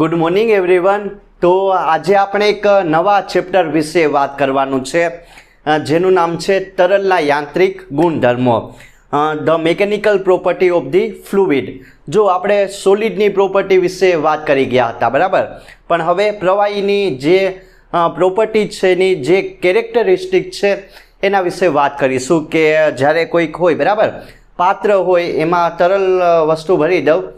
Good morning everyone તો આજે આપણે એક નવા ચેપ્ટર વિશે વાત કરવાનું છે. જેનું નામ છે તરલના યાંત્રિક ગુણધર્મો. The mechanical property of the fluid જો આપણે સોલિડની પ્રોપર્ટી વિશે વાત કરી ગયા હતા, બરાબર? પણ હવે પ્રવાહીની જે પ્રોપર્ટી છે, એની જે કેરેક્ટરિસ્ટિક છે, એના વિશે વાત કરીશું કે જ્યારે કોઈક હોય, બરાબર? પાત્ર હોય, એમાં તરલ વસ્તુ ભરી દઉં.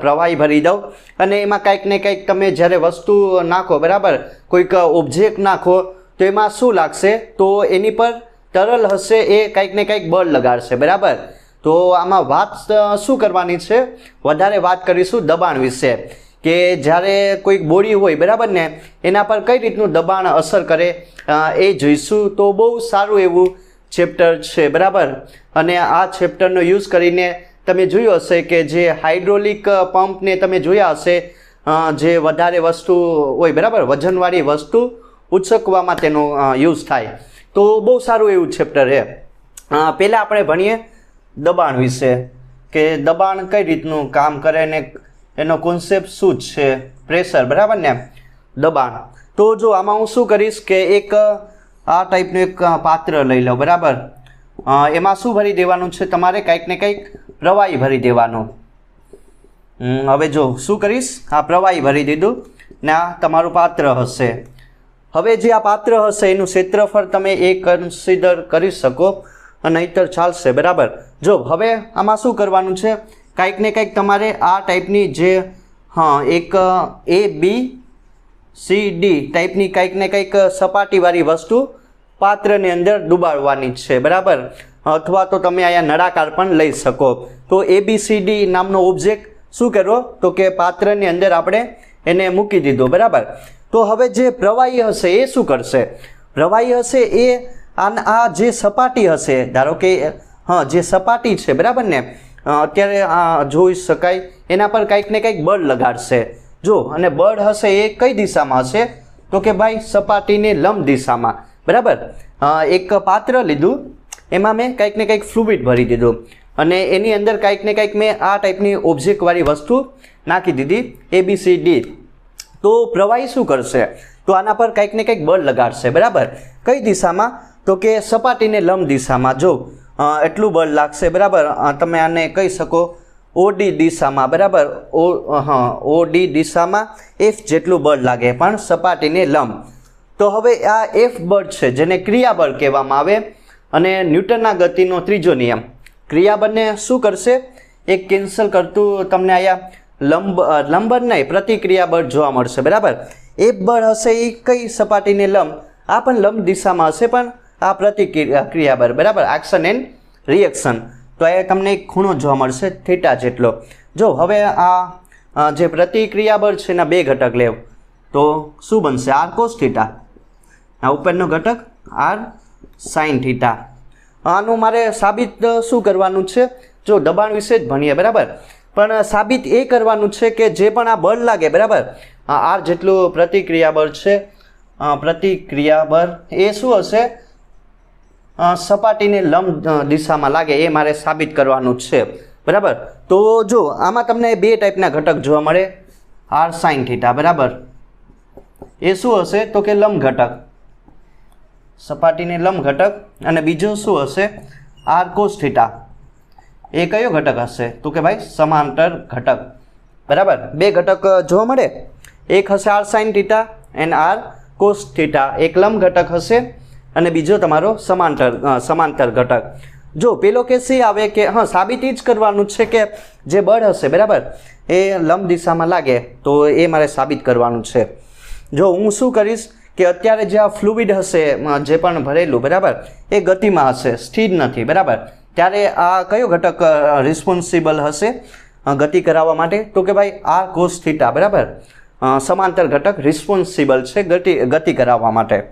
પ્રવાહી ભરી દઉં. અને એમાં કંઈક ને કંઈક તમે જ્યારે વસ્તુ નાખો, બરાબર? કોઈક ઓબ્જેક્ટ નાખો, તો એમાં શું લાગશે? તો એની પર તરલ હશે એ કંઈક ને કંઈક બળ લગાડશે, બરાબર? તો આમાં વાત શું કરવાની છે? વધારે વાત કરીશું દબાણ વિશે. કે જ્યારે કોઈક બોડી હોય, બરાબર ને? એના પર કઈ રીતનું દબાણ અસર કરે એ જોઈશું. તો બહુ સારું એવું ચેપ્ટર છે, બરાબર? અને આ ચેપ્ટરનો યુઝ કરીને તમે જોયું હશે કે જે હાઇડ્રોલિક પંપને તમે જોયા હશે જે વધારે વસ્તુ હોય, બરાબર? વજનવાળી વસ્તુ ઉચકવામાં તેનો યુઝ થાય. તો બહુ સારું એવું ચેપ્ટર છે. પહેલાં આપણે ભણીએ દબાણ વિશે કે દબાણ કઈ રીતનું કામ કરે ને એનો કોન્સેપ્ટ શું છે? પ્રેશર બરાબર ને? દબાણ. તો જો આમાં હું શું કરીશ કે એક, આ ટાઈપનું એક પાત્ર લઈ લો બરાબર? એમાં શું ભરી દેવાનું છે? તમારે કંઈક ને કંઈક પ્રવાહી ભરી દેવાનું. હવે જો, શું કરીશ? આ પ્રવાહી ભરી દીધું. ને આ તમારું પાત્ર હશે. હવે જે આ પાત્ર હશે, એનું ક્ષેત્રફળ તમે એ કન્સિડર કરી શકો અને નહીંતર ચાલશે, બરાબર? જો, હવે આમાં શું કરવાનું છે? કાંઈક ને કંઈક તમારે આ ટાઈપની જે, હા, એક, એ, બી, સી, ડી ટાઈપની કાંઈક ને કંઈક સપાટીવાળી વસ્તુ પાત્રની અંદર ડૂબાડવાની છે, બરાબર? અથવા તો તમે અહીંયા નળાકાર પણ લઈ શકો. તો એ બી સી ડી નામનો ઓબ્જેક્ટ શું કરો તો કે પાત્રની અંદર આપણે એને મૂકી દીધો, બરાબર? તો હવે જે પ્રવાહી હશે એ શું કરશે? પ્રવાહી હશે એ આ જે સપાટી હશે, ધારો કે, હા, જે સપાટી છે, બરાબર ને? અત્યારે આ જોઈ શકાય, એના પર કંઈક ને કંઈક બળ લગાડશે. જો, અને બળ હશે એ કઈ દિશામાં હશે? તો કે ભાઈ, સપાટીની લંબ દિશામાં. બરાબર? એક પાત્ર લીધું. એમાં મેં કંઈક ને કંઈક ફ્લુઇડ ભરી દીધું. અને એની અંદર કંઈક ને કંઈક મેં આ ટાઈપની ઓબ્જેક્ટવાળી વસ્તુ નાખી દીધી એ બી સી ડી તો પ્રવાહી શું કરશે? તો આના પર કંઈક ને કંઈક બળ લગાડશે, બરાબર? કઈ દિશામાં? તો કે સપાટીને લંબ દિશામાં. જો એટલું બળ લાગશે, બરાબર? તમે આને કહી શકો ઓડી દિશામાં, બરાબર? ઓ હા ઓડી દિશામાં એફ જેટલું બળ લાગે, પણ સપાટીને લંબ. તો હવે આ એફ બળ છે, જેને ક્રિયાબળ કહેવામાં આવે. અને ન્યૂટનના ગતિનો ત્રીજો નિયમ. ક્રિયાબળને શું કરશે? એક કેન્સલ કરતું તમને અહીંયા લંબ અ, લંબ નહીં પ્રતિક્રિયા બળ જોવા મળશે બરાબર? એ બળ હશે એ કઈ સપાટીને લંબ? આ પણ લંબ દિશામાં હશે પણ આ પ્રતિક્રિયા ક્રિયા બળ બરાબર? એક્શન એન્ડ રિએક્શન તો એ તમને એક ખૂણો જોવા મળશે થીટા જેટલો. જો હવે આ જે પ્રતિક્રિયા બળ છે એના બે ઘટક લેવ. તો શું બનશે? આર કોસ થીટા આ ઉપરનો ઘટક આર સાઇન થીટા. આનું મારે સાબિત શું કરવાનું છે? જો દબાણ વિશે જ ભણીએ, બરાબર? પણ સાબિત એ કરવાનું છે કે જે પણ આ બળ લાગે, બરાબર? આર જેટલું પ્રતિક્રિયા બળ છે. પ્રતિક્રિયા બળ એ શું હશે? સપાટીને લંબ દિશામાં લાગે, એ મારે સાબિત કરવાનું છે. બરાબર? તો જો, આમાં તમને બે ટાઈપના ઘટક જોવા મળે. આર સાઇન થીટા, બરાબર? એ શું હશે? તો કે લંબ ઘટક. સપાટીને લંબ ઘટક અને બીજો શું હશે? આર કોસ એ કયો ઘટક હશે? તો કે ભાઈ સમાંતર ઘટક. બરાબર? બે ઘટક જોવા મળે? એક હશે R sine theta and R cos એક લંબ ઘટક હશે અને બીજો તમારો સમાંતર સમાંતર ઘટક. જો, પેલો કેસ એ આવે કે, હા, સાબિત જ કરવાનું છે કે જે બળ હશે, બરાબર? એ લંબ દિશામાં લાગે, તો એ મારે સાબિત કરવાનું છે. જો, હું શું કરીશ? કે અત્યારે જે આ ફ્લુઇડ હશે જે પણ ભરેલું, બરાબર? એ ગતિમાં હશે, સ્થિર નથી, બરાબર? ત્યારે આ કયો ઘટક રિસ્પોન્સિબલ હશે ગતિ કરાવવા માટે? તો કે ભાઈ, આ કોસ બરાબર? સમાંતર ઘટક રિસ્પોન્સિબલ છે ગતિ ગતિ કરાવવા માટે.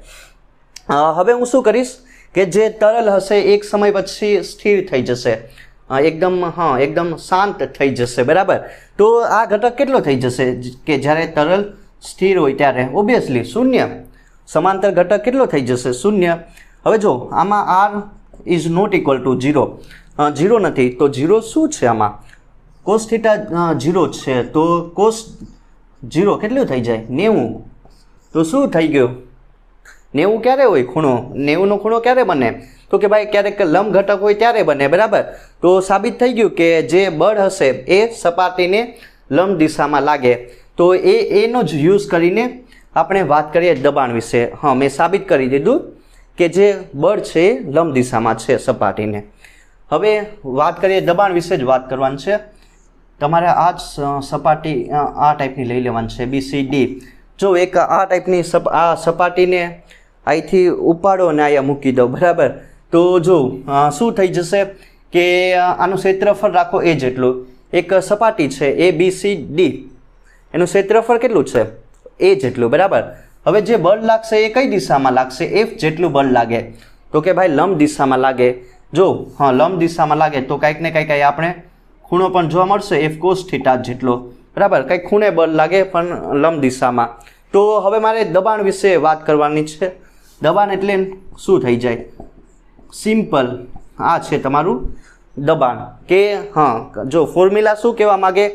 હવે હું શું કરીશ કે જે તરલ હશે, એક સમય પછી સ્થિર થઈ જશે. એકદમ, હા, એકદમ શાંત થઈ જશે, બરાબર? તો આ ઘટક કેટલો થઈ જશે? કે જ્યારે તરલ સ્થિર હોય ત્યારે ઓબ્વિયસલી શૂન્ય. સમાંતર ઘટક કેટલો થઈ જશે? શૂન્ય. હવે જો આમાં R is not equal to zero zero નથી, તો ઝીરો શું છે આમાં? કોસ થીટા ઝીરો છે, તો કોસ જીરો કેટલું થઈ જાય? નેવું. તો શું થઈ ગયું? નેવું ક્યારે હોય? ખૂણો. નેવુંનો ખૂણો ક્યારે બને? તો કે ભાઈ, ક્યારેક લંબ ઘટક હોય ત્યારે બને, બરાબર? તો સાબિત થઈ ગયું કે જે બળ હશે, એ સપાટીને લંબ દિશામાં લાગે. તો એ, એનો જ યુઝ કરીને આપણે વાત કરીએ દબાણ વિશે. હા, મેં સાબિત કરી દીધું કે જે બળ છે એ લંબ દિશામાં છે સપાટીને. હવે વાત કરીએ દબાણ વિશે જ વાત કરવાની છે. તમારે આ જ સપાટી આ ટાઈપની લઈ લેવાની છે બી સી ડી જો એક આ ટાઈપની આ સપાટીને અહીંથી ઉપાડો અને અહીંયા મૂકી દો, બરાબર? તો જો શું થઈ જશે કે આનું ક્ષેત્રફળ રાખો એ જેટલું. એક સપાટી છે એ બી સી ડી એનું ક્ષેત્રફળ કેટલું છે? એ જેટલું, બરાબર? હવે જે બળ લાગશે એ કઈ દિશામાં લાગશે? એફ જેટલું બળ લાગે. તો કે ભાઈ લંબ દિશામાં લાગે. જો, હા, લંબ દિશામાં લાગે તો કંઈક ને કંઈક આપણે ખૂણો પણ જોવા મળશે. એફ કોસ થીટા જેટલો. બરાબર? કંઈક ખૂણે બળ લાગે પણ લંબ દિશામાં. તો હવે મારે દબાણ વિશે વાત કરવાની છે. દબાણ એટલે શું થઈ જાય? સિમ્પલ આ છે તમારું દબાણ. કે, હા, જો ફોર્મ્યુલા શું કહેવા માગે?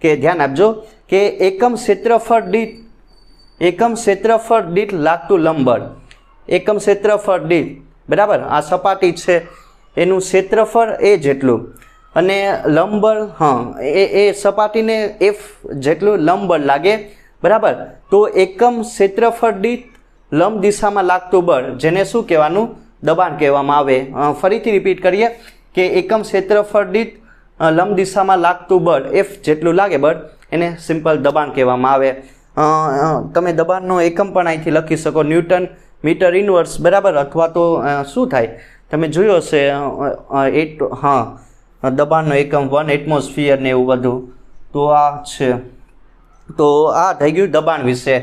કે ધ્યાન આપજો કે એકમ ક્ષેત્રફળ દીઠ એકમ ક્ષેત્રફળ દીઠ લાગતું લંબળ એકમ ક્ષેત્રફળ દીઠ, બરાબર? આ સપાટી છે. એનું ક્ષેત્રફળ એ જેટલું. અને લંબળ હા, એ એ સપાટીને એફ જેટલું લંબળ લાગે, બરાબર? તો એકમ ક્ષેત્રફળ દીઠ લંબ દિશામાં લાગતું બળ, જેને શું કહેવાનું? દબાણ કહેવામાં આવે. ફરીથી રિપીટ કરીએ કે એકમ ક્ષેત્રફળ દીઠ લંબ દિશામાં લાગતું બળ એફ જેટલું લાગે બળ. એને સિમ્પલ દબાણ કહેવામાં આવે. તમે દબાણનો એકમ પણ અહીંથી લખી શકો. ન્યૂટન મીટર ઇનવર્સ બરાબર? અથવા તો શું થાય? તમે જોયું હશે એટ હા દબાણનો એકમ વન એટમોસ્ફિયર ને એવું બધું. તો આ છે. તો આ થઈ ગયું દબાણ વિશે.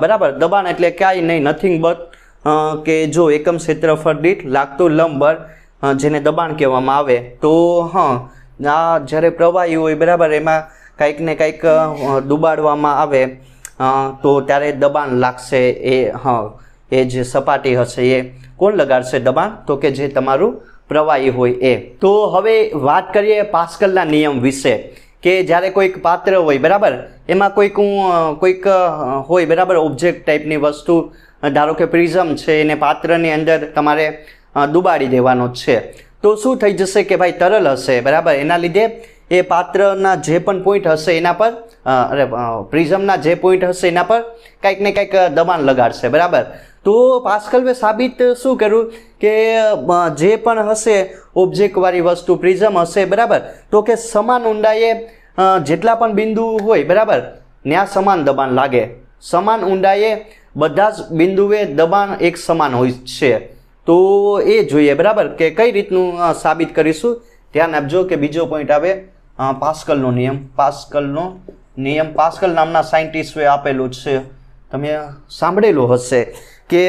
બરાબર? દબાણ એટલે કાંઈ નહીં નથિંગ બટ કે જો એકમ ક્ષેત્રફળ દીઠ લાગતું લંબર જેને દબાણ કહેવામાં આવે. તો હા આ જ્યારે પ્રવાહી હોય બરાબર? એમાં કાંઈક ને કાંઈક અ, આવે. તો ત્યારે દબાણ લાગશે એ, હા, એ જે સપાટી હશે એ કોણ લગાડશે દબાણ? તો કે જે તમારું પ્રવાહી હોય એ. તો હવે વાત કરીએ પાસ્કલના નિયમ વિશે, કે જ્યારે કોઈક પાત્ર હોય, બરાબર? એમાં કોઈક હું કોઈક હોય, બરાબર? ઓબ્જેક્ટ ટાઈપની વસ્તુ, ધારો કે પ્રિઝમ છે, એને પાત્રની અંદર તમારે દુબાડી દેવાનો છે. તો શું થઈ જશે કે ભાઈ તરલ હશે, બરાબર? એના લીધે એ પાત્રના જે પણ પોઈન્ટ હશે એના પર અરે પ્રિઝમના જે પોઈન્ટ હશે એના પર કંઈક ને કાંઈક દબાણ લગાડશે, બરાબર? તો પાસ્કલે સાબિત શું કર્યું કે જે પણ હશે ઓબ્જેક્ટવાળી વસ્તુ, પ્રિઝમ હશે, બરાબર? તો કે સમાન ઊંડાઈએ જેટલા પણ બિંદુ હોય, બરાબર? ત્યાં સમાન દબાણ લાગે. સમાન ઊંડાઈએ બધા જ બિંદુએ દબાણ એક સમાન હોય છે. તો એ જોઈએ, બરાબર? કે કઈ રીતનું સાબિત કરીશું? ધ્યાન આપજો કે બીજો પોઈન્ટ આવે પાસ્કલનો નિયમ. પાસ્કલનો નિયમ. પાસ્કલ નામના સાયન્ટિસ્ટોએ આપેલું છે. તમે સાંભળેલું હશે કે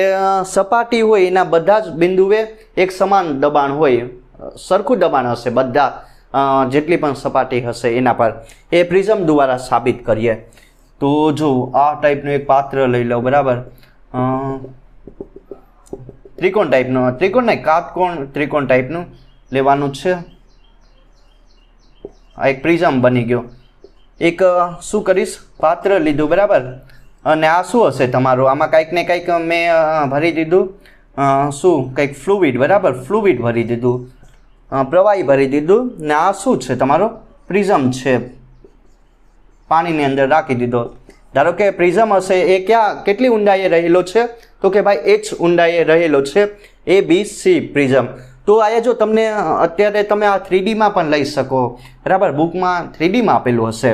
સપાટી હોય એના બધા જ બિંદુએ એક સમાન દબાણ હોય. સરખું દબાણ હશે બધા જેટલી પણ સપાટી હશે એના પર. એ પ્રિઝમ દ્વારા સાબિત કરીએ. તો જો આ ટાઈપનું એક પાત્ર લઈ લો, બરાબર? ત્રિકોણ ટાઈપનું. ત્રિકોણ નહીં કાટકોણ ત્રિકોણ ટાઈપનું લેવાનું છે. આ એક પ્રિઝમ બની ગયો. એક શું કરીશ? પાત્ર લીધું, બરાબર? અને આ શું હશે તમારું? આમાં કંઈક ને કંઈક મેં ભરી દીધું. શું? કંઈક ફ્લુઇડ બરાબર? ફ્લુઇડ ભરી દીધું. પ્રવાહી ભરી દીધું. ને આ શું છે તમારો? પ્રિઝમ છે. પાણીની અંદર રાખી દીધો. ધારો કે પ્રિઝમ હશે, એ ક્યાં, કેટલી ઊંડાઈએ રહેલો છે? તો કે ભાઈ, એચ ઊંડાઈએ રહેલો છે. A B C prism. તો આયા જો તમને અત્યારે તમે આ થ્રીડીમાં પણ લઈ શકો. બરાબર? બુકમાં થ્રીડીમાં આપેલું હશે.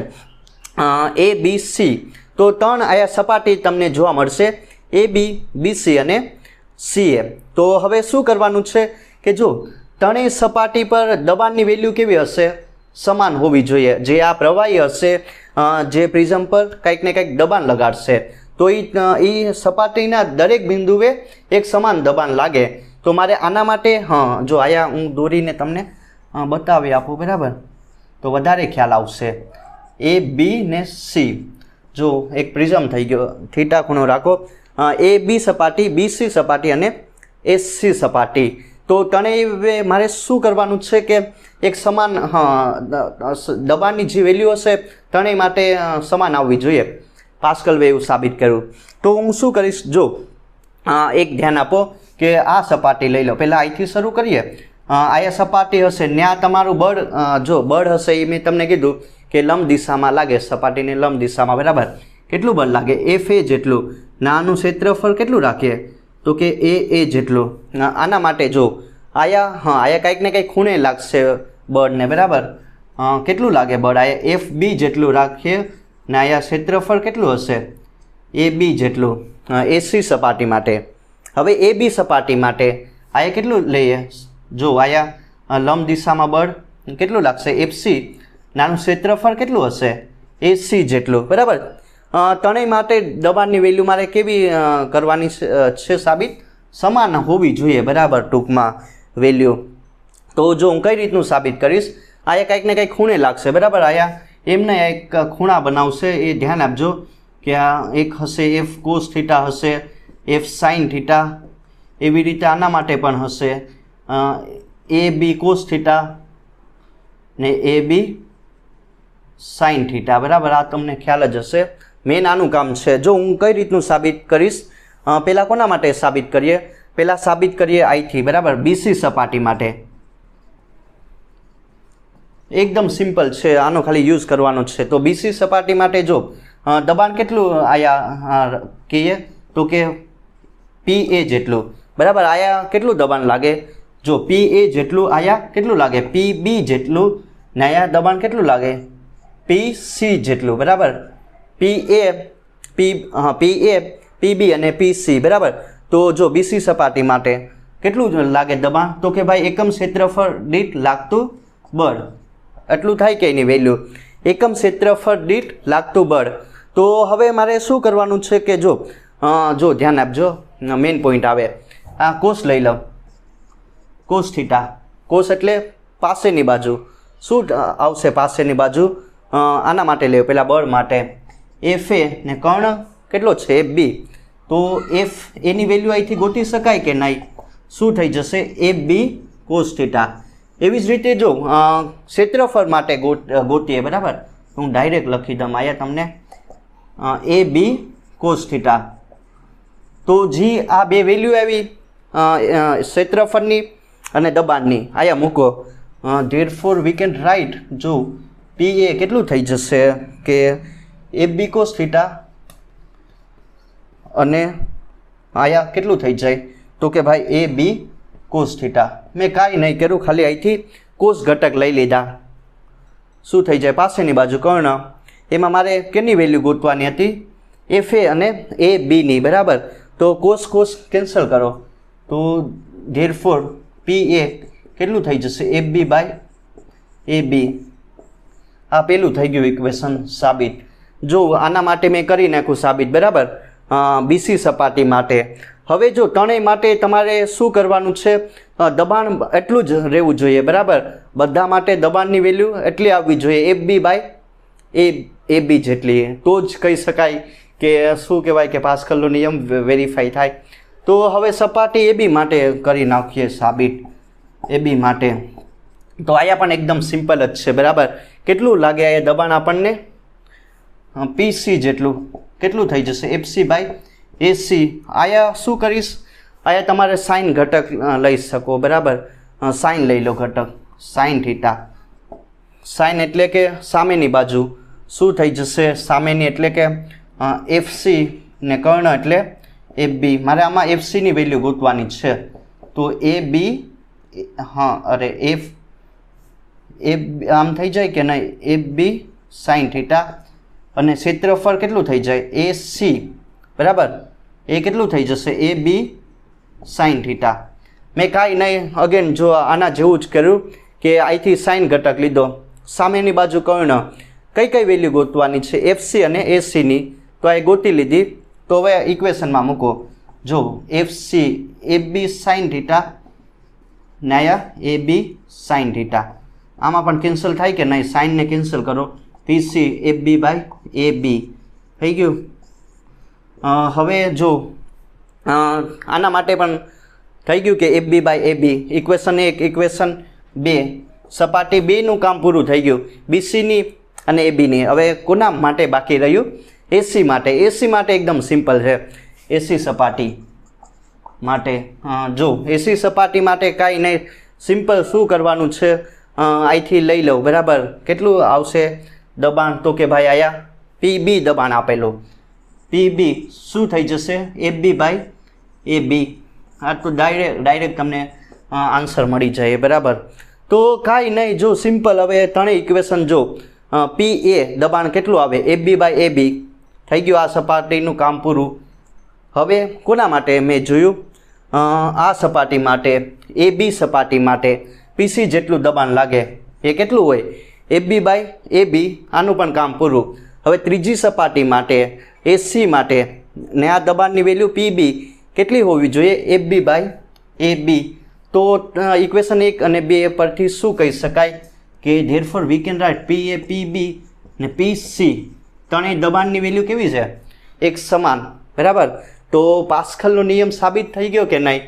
એ બી સી તો ત્રણ આયા સપાટી તમને જોવા મળશે. એ બી બી સી અને સી એ. તો હવે શું કરવાનું છે કે જો, ત્રણેય સપાટી પર દબાણની વેલ્યુ કેવી હશે? સમાન હોવી જોઈએ. જે આ પ્રવાહી હશે જે પ્રિઝમ પર કંઈક ને કંઈક દબાણ લગાડશે. તો એ સપાટીના દરેક બિંદુએ એક સમાન દબાણ લાગે. તો મારે આના માટે, હા, જો આયા હું દોરીને તમને બતાવી આપું, બરાબર? તો વધારે ખ્યાલ આવશે. એ બી ને સી જો એક પ્રિઝમ થઈ ગયો, થીટા ખૂણો રાખો. એ બી સપાટી બી સી સપાટી અને એ સી સપાટી. તો ત્રણેય મારે શું કરવાનું છે કે એક સમાન દબાણની જે વેલ્યુ હશે, ત્રણેય માટે સમાન આવવી જોઈએ. પાસ્કલ વેવ સાબિત કર્યું. તો હું શું કરીશ? જો એક ધ્યાન આપો. કે આ સપાટી લઈ લો. પહેલાં અહીંથી શરૂ કરીએ. આયા સપાટી હશે ત્યાં તમારું બળ જો બળ હશે એ મેં તમને કીધું કે લંબ દિશામાં લાગે, સપાટીની લંબ દિશામાં, બરાબર? કેટલું બળ લાગે? એફ એ જેટલું. નાનું ક્ષેત્રફળ કેટલું રાખીએ? તો કે એ એ જેટલું. આના માટે જો આયા, હા, આયા કંઈક ને કંઈક ખૂણે લાગશે બળને, બરાબર? કેટલું લાગે બળ? આયા એફ બી જેટલું રાખીએ, ને આયા ક્ષેત્રફળ કેટલું હશે? એ બી જેટલું. એસી સપાટી માટે. હવે એ બી સપાટી માટે આયા કેટલું લઈએ? જો આયા લંબ દિશામાં બળ કેટલું લાગશે? એફસી નાનું ક્ષેત્રફળ કેટલું હશે? એસી જેટલું બરાબર? ત્રણેય માટે દબાણની વેલ્યુ મારે કેવી કરવાની છે, સાબિત? સમાન હોવી જોઈએ બરાબર ટૂંકમાં વેલ્યુ. તો જો હું કઈ રીતનું સાબિત કરીશ? આયા કંઈક ને કંઈક ખૂણે લાગશે બરાબર? આયા એમને એક ખૂણા બનાવશે એ ધ્યાન આપજો કે આ એક હશે એફ કોસ થીટા હશે એફ સાઇન થીટા એવી રીતે આના માટે પણ હશે. એ બી કોસ થીટા ને એ બી સાઇન થીટા બરાબર? આ તમને ખ્યાલ જ હશે. મેન આનું કામ છે. જો હું કઈ રીતનું સાબિત કરીશ? પહેલાં કોના માટે સાબિત કરીએ? પહેલાં સાબિત કરીએ આઈથી બરાબર? બીસી સપાટી માટે. એકદમ સિમ્પલ છે. આનો ખાલી યુઝ કરવાનો છે. તો બીસી સપાટી માટે જો દબાણ કેટલું આયા કહીએ? તો કે પી એ જેટલું. બરાબર, આયા કેટલું દબાણ લાગે? જો પી એ જેટલું, આયા કેટલું લાગે? પી બી જેટલું, ને આયા દબાણ કેટલું લાગે? પી સી જેટલું, બરાબર? પી એ, પી, હા, પી એ, પી બી અને પી સી, બરાબર? તો જો બીસી સપાટી માટે કેટલું લાગે દબાણ? તો કે ભાઈ એકમ ક્ષેત્રફળ દીઠ લાગતું બળ. એટલું થાય કે એની વેલ્યુ? એકમ ક્ષેત્રફળ દીઠ લાગતું બળ. તો હવે મારે શું કરવાનું છે કે જો જો ધ્યાન આપજો. મેઇન પોઈન્ટ આવે. આ કોષ લઈ લઉં. કોસ થીટા કોસ એટલે પાસેની બાજુ. શું આવશે પાસેની બાજુ? આના માટે લેવું પહેલાં બળ માટે. એફ એ ને કર્ણ કેટલો છે? એફ બી તો એફ એની વેલ્યુ અહીંથી ગોતી શકાય કે નહીં? શું થઈ જશે? એફ બી કોસ થીટા એવી જ રીતે જો ક્ષેત્રફળ માટે ગોત ગોતીએ, બરાબર? હું ડાયરેક્ટ લખી દઉં આયા તમને. એ બી કોસ થીટા તો જી, આ બે વેલ્યુ આવી. ક્ષેત્રફળની અને દબાણની. આયા મૂકો. Therefore we can write જો પી એ કેટલું થઈ જશે કે એ બી કોસ થીટા અને આયા કેટલું થઈ જાય? તો કે ભાઈ એ બી કોસ થીટા મેં કાંઈ નહીં કર્યું, ખાલી અહીંથી કોસ ઘટક લઈ લીધા. શું થઈ જાય? પાસેની બાજુ કર્ણ. એમાં મારે કેની વેલ્યુ ગોતવાની હતી? એફ એ અને એ બીની બરાબર? તો કોસ કોસ કેન્સલ કરો. તો ધેર ફોર પી એ કેટલું થઈ જશે? એ બી બાય એ બી આ પેલું થઈ ગયું ઇક્વેશન સાબિત. જો આના માટે મેં કરી નાખ્યું સાબિત, બરાબર? બીસી સપાટી માટે. હવે જો ત્રણેય માટે તમારે શું કરવાનું છે? દબાણ એટલું જ રહેવું જોઈએ, બરાબર? બધા માટે દબાણની વેલ્યુ એટલી આવવી જોઈએ એફ બી બાય એ એ બી જેટલી. તો જ કહી શકાય. કે શું કહેવાય કે પાસ્કલનો નિયમ વેરીફાઈ થાય. તો હવે સપાટી એ બી માટે કરી નાખીએ સાબિત. એ બી માટે. તો આયા પણ એકદમ સિમ્પલ જ છે, બરાબર? કેટલું લાગે આ દબાણ આપણને? પીસી જેટલું. કેટલું થઈ જશે? એફસી બાય એસી આયા શું કરીશ? આયા તમારે સાઇન ઘટક લઈ શકો, બરાબર? સાઇન લઈ લો ઘટક. સાઇન થીટા સાઇન એટલે કે સામેની બાજુ. શું થઈ જશે? સામેની એટલે કે એફસી ને કર્ણ એટલે એ બી મારે આમાં એફસીની વેલ્યુ ગોતવાની છે. તો એ બી હા, અરે એફ એ આમ થઈ જાય કે નહીં? એ બી સાઇન થીટા અને ક્ષેત્રફળ કેટલું થઈ જાય? એ સી બરાબર? એ કેટલું થઈ જશે? એ બી સાઇન થીટા મેં કાંઈ નહીં અગેન જો આના જેવું જ કર્યું કે અહીંથી સાઇન ઘટક લીધો. સામેની બાજુ કર્ણ. કઈ કઈ વેલ્યુ ગોતવાની છે? એફસી અને એસીની તો આ ગોતી લીધી. તો હવે ઇક્વેશનમાં મૂકો. જો FC A B sine theta નાયા એ બી સાઇન થીટા આમાં પણ કેન્સલ થાય કે નહીં? સાઇનને કેન્સલ કરો. પીસી એ બી બાય એ બી થઈ ગયું? હવે જો આના માટે પણ થઈ ગયું કે A B by A B equation એક ઇક્વેશન બે. સપાટી બેનું કામ પૂરું થઈ ગયું. બીસીની અને એ બીની હવે કોના માટે બાકી રહ્યું? એસી માટે. એસી માટે એકદમ સિમ્પલ છે. એસી સપાટી માટે. જો એસી સપાટી માટે કાંઈ નહીં. સિમ્પલ શું કરવાનું છે? અહીંથી લઈ લઉં. બરાબર? કેટલું આવશે? દબાણ તો કે ભાઈ આયા પી બી દબાણ આપેલું. પી બી શું થઈ જશે? એ બી બાય એ બી આ તો ડાયરેક્ટ ડાયરેક્ટ તમને આન્સર મળી જાય. બરાબર? તો કાંઈ નહીં. જો સિમ્પલ હવે ત્રણેય ઇક્વેશન જો પી એ દબાણ કેટલું આવે? એ બી બાય એ બી થઈ ગયું આ સપાટીનું કામ પૂરું. હવે કોના માટે મેં જોયું? આ સપાટી માટે, એ બી સપાટી માટે પીસી જેટલું દબાણ લાગે, એ કેટલું હોય? એ બી બાય એ બી, આનું પણ કામ પૂરું. હવે ત્રીજી સપાટી માટે એસી માટે, ને આ દબાણની વેલ્યુ પી બી કેટલી હોવી જોઈએ? A B by A B. તો ઇક્વેશન એક અને બે પરથી શું કહી શકાય? કે therefore we can write P A P B ને પી સી ત્રણેય દબાણની વેલ્યુ કેવી છે? એક સમાન, બરાબર? તો પાસ્ખલનો નિયમ સાબિત થઈ ગયો કે નહીં?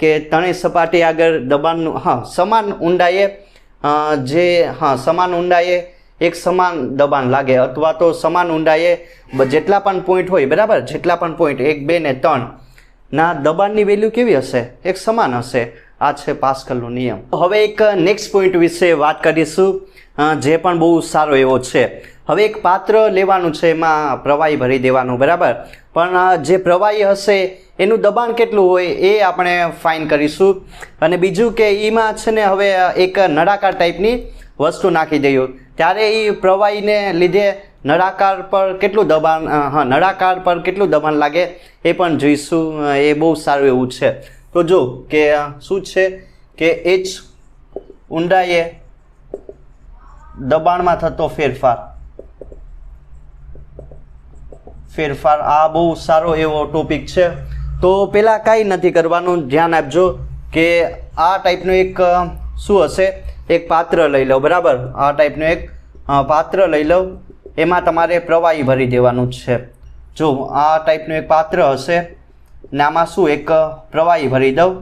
કે ત્રણેય સપાટી આગળ દબાણનું, હા, સમાન ઊંડાઈએ જે, હા, સમાન ઊંડાઈએ, એક સમાન દબાણ લાગે, અથવા તો સમાન ઊંડાઈએ જેટલા પણ પોઈન્ટ હોય, બરાબર? જેટલા પણ પોઈન્ટ એક, બે ને ત્રણ. ના, દબાણની વેલ્યુ કેવી હશે? એક સમાન હશે. આ છે પાસ્કલનો નિયમ. હવે એક નેક્સ્ટ પોઈન્ટ વિશે વાત કરીશું. જે પણ બહુ સારો એવો છે. હવે એક પાત્ર લેવાનું છે, એમાં પ્રવાહી ભરી દેવાનું, બરાબર? પણ જે પ્રવાહી હશે, એનું દબાણ કેટલું હોય એ આપણે ફાઇન કરીશું. અને બીજું કે એમાં છે ને, હવે એક નળાકાર ટાઈપની વસ્તુ નાખી દઈએ. ત્યારે એ પ્રવાહીને લીધે નળાકાર પર કેટલું દબાણ હા, નળાકાર પર કેટલું દબાણ લાગે એ પણ જોઈશું. એ બહુ સારું એવું છે. તો જો કે શું છે કે એચ ઊંડાઈએ દબાણમાં થતો ફેરફાર. ફેરફાર આ બહુ સારો એવો ટોપિક છે. તો પહેલાં કાંઈ નથી કરવાનું, ધ્યાન આપજો કે આ ટાઈપનું એક શું હશે? એક પાત્ર લઈ લો, બરાબર? આ ટાઈપનું એક પાત્ર લઈ લો. એમાં તમારે પ્રવાહી ભરી દેવાનું છે. જો આ ટાઈપનું એક પાત્ર હશે ને આમાં શું એક પ્રવાહી ભરી દઉં?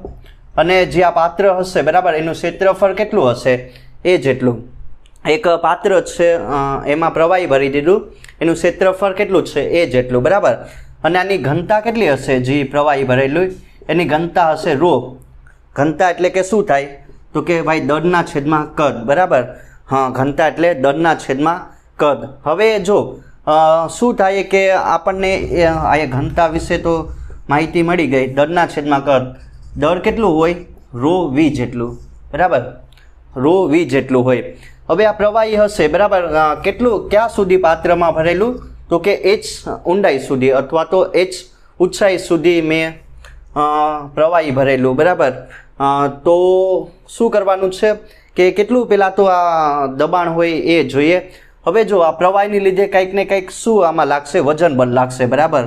અને જે આ પાત્ર હશે, બરાબર? એનું ક્ષેત્રફળ કેટલું હશે? એ જેટલું એક પાત્ર છે એમાં પ્રવાહી ભરી દીધું. એનું ક્ષેત્રફળ કેટલું છે? એ જેટલું બરાબર? અને આની ઘનતા કેટલી હશે, જે પ્રવાહી ભરેલું? એની ઘનતા હશે રો. ઘનતા એટલે કે શું થાય? તો કે ભાઈ, દળના છેદમાં કદ, બરાબર? હા, ઘનતા એટલે દળના છેદમાં કદ. હવે જો શું થાય કે આપણને આ ઘનતા વિશે તો માહિતી મળી ગઈ. દરના છેદમાં કદ દર કેટલું હોય? રો વી જેટલું. બરાબર? રો વી જેટલું હોય. હવે આ પ્રવાહી હશે, બરાબર? કેટલું? ક્યાં સુધી પાત્રમાં ભરેલું? તો કે એચ ઊંડાઈ સુધી અથવા તો એચ ઊંચાઈ સુધી મેં પ્રવાહી ભરેલું. બરાબર? તો શું કરવાનું છે? કે કેટલું પહેલાં તો આ દબાણ હોય એ જોઈએ. હવે જો આ પ્રવાહીની લીધે કંઈક ને કંઈક શું આમાં લાગશે? વજન બળ લાગશે, બરાબર?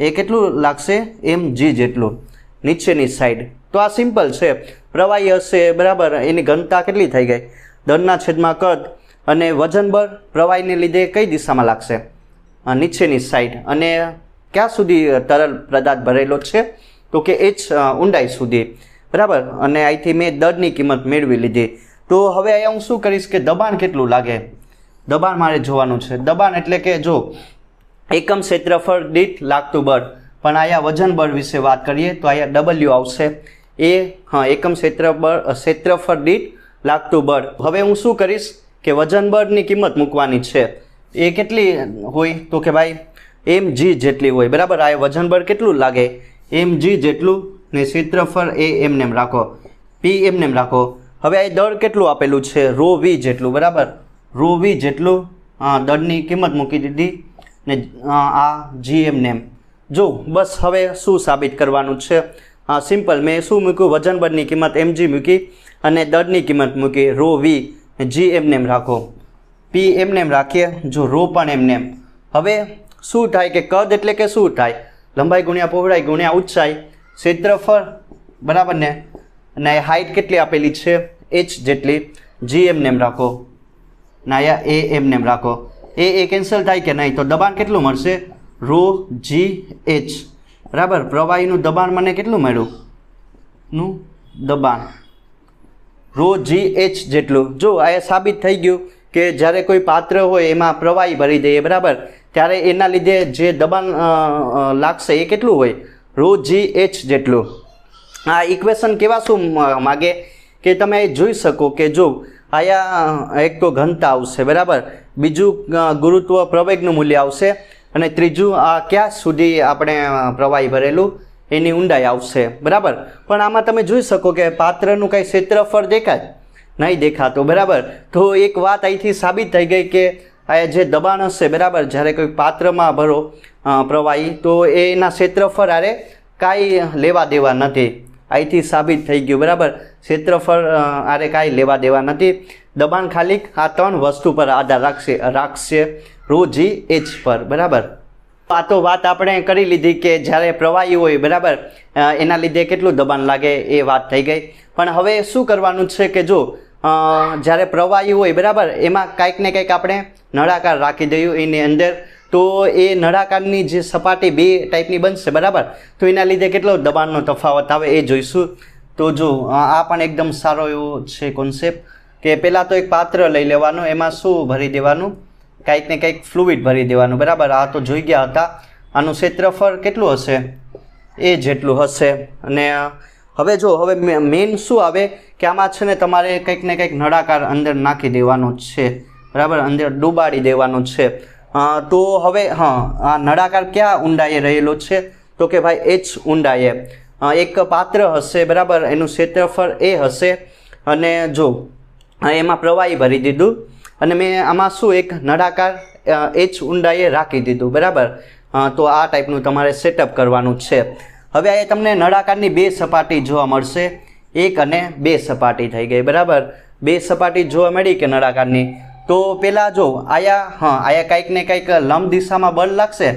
એ કેટલું લાગશે? એમ જી જેટલું, નીચેની સાઈડ તો આ સિમ્પલ છે. પ્રવાહી હશે, બરાબર? એની ઘનતા કેટલી થઈ ગઈ? દળના છેદમાં કદ અને વજન બળ પ્રવાહીને લીધે કઈ દિશામાં લાગશે? નીચેની સાઈડ અને ક્યાં સુધી તરલ પદાર્થ ભરેલો છે? તો કે એચ ઊંડાઈ સુધી. બરાબર? અને અહીંથી મેં દળની કિંમત મેળવી લીધી. તો હવે અહીંયા હું શું કરીશ કે દબાણ કેટલું લાગે? દબાણ મારે જોવાનું છે. દબાણ એટલે કે જો એકમ ક્ષેત્રફળ દીઠ લાગતું બળ, પણ અહીંયા વજન બળ વિશે વાત કરીએ તો અહીંયા ડબલ્યુ આવશે. એ હા, એકમ ક્ષેત્રફળ ક્ષેત્રફળ દીઠ લાગતું બળ. હવે હું શું કરીશ કે વજન બળની કિંમત મૂકવાની છે. એ કેટલી હોય? તો કે ભાઈ એમ જી જેટલી હોય. બરાબર? આ વજન બળ કેટલું લાગે? એમ જી જેટલું ને ક્ષેત્રફળ એ એમને રાખો. પી એમને રાખો. હવે આ દળ કેટલું આપેલું છે? રો વી જેટલું. બરાબર? રો વી જેટલું હા દળની કિંમત મૂકી દીધી ને આ જી નેમ જો, બસ હવે શું સાબિત કરવાનું છે? સિમ્પલ મેં શું મૂક્યું? વજન બળની કિંમત એમ જી મૂકી અને દળની કિંમત મૂકી રો વી જી એમ નેમ રાખો. પી એમ નેમ રાખીએ. જો રો પણ એમનેમ હવે શું થાય કે કદ એટલે કે શું થાય? લંબાઈ ગુણ્યા પહોળાઈ ગુણ્યા ઊંચાઈ. ક્ષેત્રફળ બરાબર ને? અને હાઇટ કેટલી આપેલી છે? એચ જેટલી. જી એમ નેમ રાખો. ના અહીંયા એ એમનેમ રાખો. એ એ કેન્સલ થાય કે નહીં, તો દબાણ કેટલું મળશે? Rho, g, h. બરાબર? પ્રવાહીનું દબાણ મને કેટલું મળ્યું? નું દબાણ. રો, જી, એચ જેટલું. જો, આ સાબિત થઈ ગયું કે જ્યારે કોઈ પાત્ર હોય, એમાં પ્રવાહી ભરી દઈએ બરાબર? ત્યારે એના લીધે જે દબાણ લાગશે એ કેટલું હોય? રો, જી, એચ જેટલું. આ ઇક્વેશન કેવા શું માગે? કે તમે જોઈ શકો કે જો આયા એક તો ઘનતા આવશે, બરાબર? બીજું ગુરુત્વ પ્રવેગનું મૂલ્ય આવશે અને ત્રીજું, આ ક્યાં સુધી આપણે પ્રવાહી ભરેલું? એની ઊંડાઈ આવશે, બરાબર? પણ આમાં તમે જોઈ શકો કે પાત્રનું કંઈ ક્ષેત્રફળ દેખાય? નહીં દેખાતું, બરાબર? તો એક વાત અહીંથી સાબિત થઈ ગઈ કે આ જે દબાણ હશે, બરાબર? જ્યારે કોઈ પાત્રમાં ભરો પ્રવાહી, તો એના ક્ષેત્રફળ આરે કાંઈ લેવા દેવા નથી. અહીંથી સાબિત થઈ ગયું, બરાબર? ક્ષેત્રફળ આરે કાંઈ લેવા દેવા નથી. દબાણ ખાલી આ ત્રણ વસ્તુ પર આધાર રાખશે રાખશે. રો જી એચ પર, બરાબર? આ તો વાત આપણે કરી લીધી કે જ્યારે પ્રવાહી હોય, બરાબર? એના લીધે કેટલું દબાણ લાગે એ વાત થઈ ગઈ. પણ હવે શું કરવાનું છે કે જો જ્યારે પ્રવાહી હોય, બરાબર? એમાં કાંઈક ને કંઈક આપણે નળાકાર રાખી દઈએ એની અંદર. તો એ નળાકારની જે સપાટી બે ટાઈપની બનશે, બરાબર? તો એના લીધે કેટલો દબાણનો તફાવત આવે એ જોઈશું. તો જો, આ પણ એકદમ સારો એવો છે કોન્સેપ્ટ કે પહેલાં તો એક પાત્ર લઈ લેવાનું, એમાં શું ભરી દેવાનું? કંઈક ને કંઈક ફ્લુઇડ ભરી દેવાનું, બરાબર? આ તો જોઈ ગયા હતા. આનું ક્ષેત્રફળ કેટલું હશે? એ જેટલું હશે. અને હવે જો, હવે મેઇન શું આવે? કે આમાં છે ને તમારે કંઈક ને કંઈક નળાકાર અંદર નાખી દેવાનું છે. બરાબર? અંદર ડૂબાડી દેવાનું છે. તો હવે, હા, આ નળાકાર ક્યાં ઊંડાઈએ રહેલો છે? તો કે ભાઈ એચ ઊંડાઈએ. એક પાત્ર હશે, બરાબર? એનું ક્ષેત્રફળ એ હશે. અને જો એમાં પ્રવાહી ભરી દીધું. અને મેં આમાં શું એક નળાકાર એચ ઊંડાઈએ રાખી દીધું, બરાબર? તો આ ટાઈપનું તમારે સેટઅપ કરવાનું છે. હવે અહીંયા તમને નળાકારની બે સપાટી જોવા મળશે. એક અને બે સપાટી થઈ ગઈ, બરાબર? બે સપાટી જોવા મળી કે નળાકારની? તો પહેલાં જો આયા, હા, આયા કંઈક ને કંઈક લંબ દિશામાં બળ લાગશે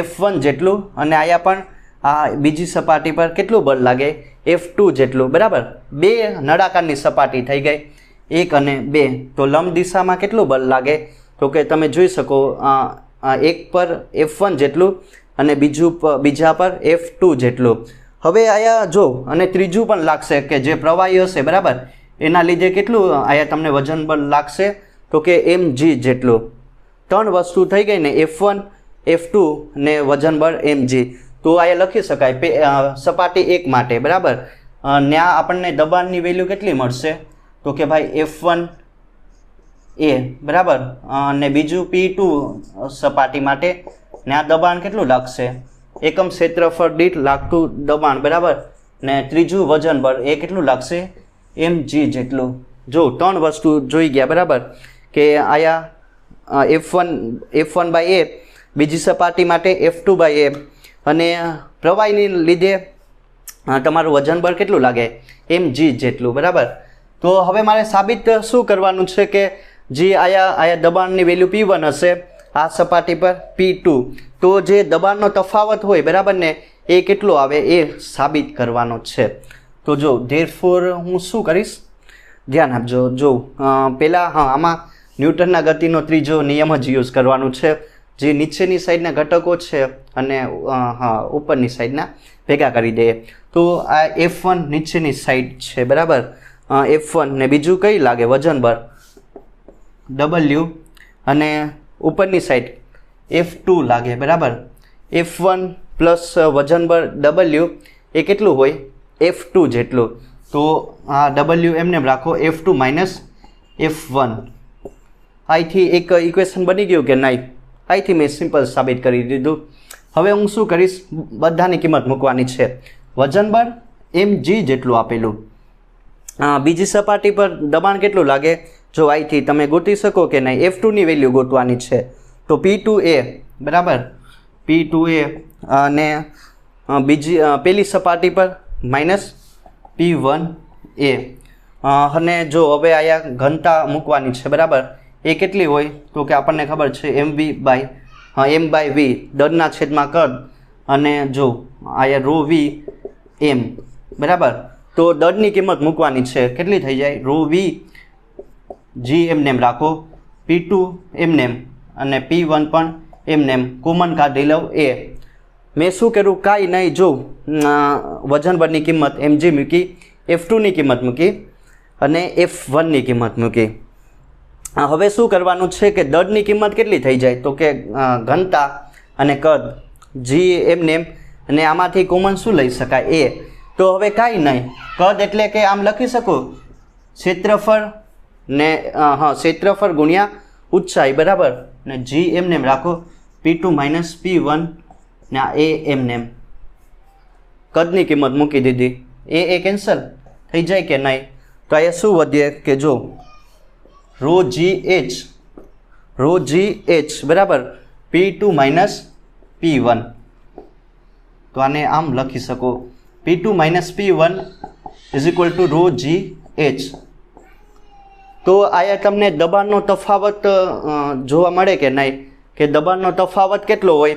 એફ વન જેટલું, અને આયા પણ આ બીજી સપાટી પર કેટલું બળ લાગે? એફ ટુ જેટલું, બરાબર? બે નળાકારની સપાટી થઈ ગઈ, એક અને બે. તો લંબ દિશામાં કેટલું બળ લાગે? તો કે તમે જોઈ શકો એક પર એફ વન જેટલું, અને બીજું બીજા પર એફ ટુ જેટલું. હવે આયા જો, અને ત્રીજું પણ લાગશે કે જે પ્રવાહી હશે, બરાબર? એના લીધે કેટલું આયા તમને વજન બળ લાગશે? તો કે એમ જી જેટલું. ત્રણ વસ્તુ થઈ ગઈ ને એફ વન એફ ટુ ને વજન બળ એમ જી. તો આ લખી શકાય. સપાટી એક માટે, બરાબર? ત્યાં આપણને દબાણની વેલ્યુ કેટલી મળશે? તો કે ભાઈ એફ વન એ, બરાબર? અને બીજું પી ટુ સપાટી માટે, ને આ દબાણ કેટલું લાગશે? એકમ ક્ષેત્રફળ દીઠ લાગતું દબાણ, બરાબર? ને ત્રીજું વજન બળ, એ કેટલું લાગશે? એમ જી જેટલું. જો, ત્રણ વસ્તુ જોઈ ગયા, બરાબર? કે આયા F one F one by A બીજી સપાટી માટે એફ ટુ બાય એ અને પ્રવાહીની લીધે તમારું વજન બળ કેટલું લાગે? એમ જી જેટલું, બરાબર? તો હવે મારે સાબિત શું કરવાનું છે કે જે આયા આયા દબાણની વેલ્યુ પી વન હશે, આ સપાટી પર પી ટુ તો જે દબાણનો તફાવત હોય, બરાબર ને, એ કેટલો આવે એ સાબિત કરવાનો છે. તો જો ધેરફોર હું શું કરીશ? ધ્યાન આપજો. જો પહેલાં હા, આમાં ન્યૂટનના ગતિનો ત્રીજો નિયમ જ યુઝ કરવાનું છે. જે નીચેની સાઈડના ઘટકો છે અને હા, ઉપરની સાઈડના ભેગા કરી દઈએ તો આ એફ વન નીચેની સાઈડ છે, બરાબર? એફ વન ને બીજું કઈ લાગે? વજન બળ ડબલ્યુ અને ઉપરની સાઈડ એફ ટુ લાગે, બરાબર? એફ વન પ્લસ વજન બળ ડબલ્યુ એ કેટલું હોય? એફ ટુ જેટલું. તો આ ડબલ્યુ એમને એમ રાખો F two minus F one અહીંથી એક ઇક્વેશન બની ગયું કે નહીં? અહીંથી મેં સિમ્પલ સાબિત કરી દીધું. હવે હું શું કરીશ? બધાની કિંમત મૂકવાની છે. વજન બળ એમ જી જેટલું આપેલું. બીજી સપાટી પર દબાણ કેટલું લાગે? જો અહીંથી તમે ગોતી શકો કે નહીં? એફ ટુની વેલ્યુ ગોતવાની છે. તો પી ટુ એ બરાબર? પી ટુ એ અને બીજી પહેલી સપાટી પર માઇનસ પી વન એ અને જો હવે અહીંયા ઘનતા મૂકવાની છે, બરાબર? એ કેટલી હોય? તો કે આપણને ખબર છે એમ વી બાય, હા, એમ બાય વી. દરના છેદમાં કદ અને જો, આયા રો વી એમ બરાબર? તો દરની કિંમત મૂકવાની છે. કેટલી થઈ જાય? રો વી જી એમ રાખો. પી ટુ એમ અને પી વન પણ એમ. નેમ કોમન કાઢી લઉં એ મેં શું કર્યું? કાંઈ નહીં. જો વજન બળની કિંમત એમ જી મૂકી એફ ટુની કિંમત મૂકી અને એફ વનની કિંમત મૂકી. હવે શું કરવાનું છે કે દળની કિંમત કેટલી થઈ જાય? તો કે ઘનતા અને કદ જી એમ અને આમાંથી કોમન શું લઈ શકાય? એ તો હવે કાંઈ નહીં. કદ એટલે કે આમ લખી શકું? ક્ષેત્રફળ ને હા, ક્ષેત્રફળ ગુણ્યા ઉંચાઈ, બરાબર? ને જી એમ રાખો. P two minus P one ને આ એ એમ કદની કિંમત મૂકી દીધી. એ એ કેન્સલ થઈ જાય કે નહીં? તો અહીંયા શું વધે કે જો rho g h. Rho g h, બરાબર? P two minus P one તો આને આમ લખી શકો. P two minus P one is equal to rho g h. તો આયા તમને દબાણનો તફાવત જોવા મળે કે નહીં? કે દબાણનો તફાવત કેટલો હોય?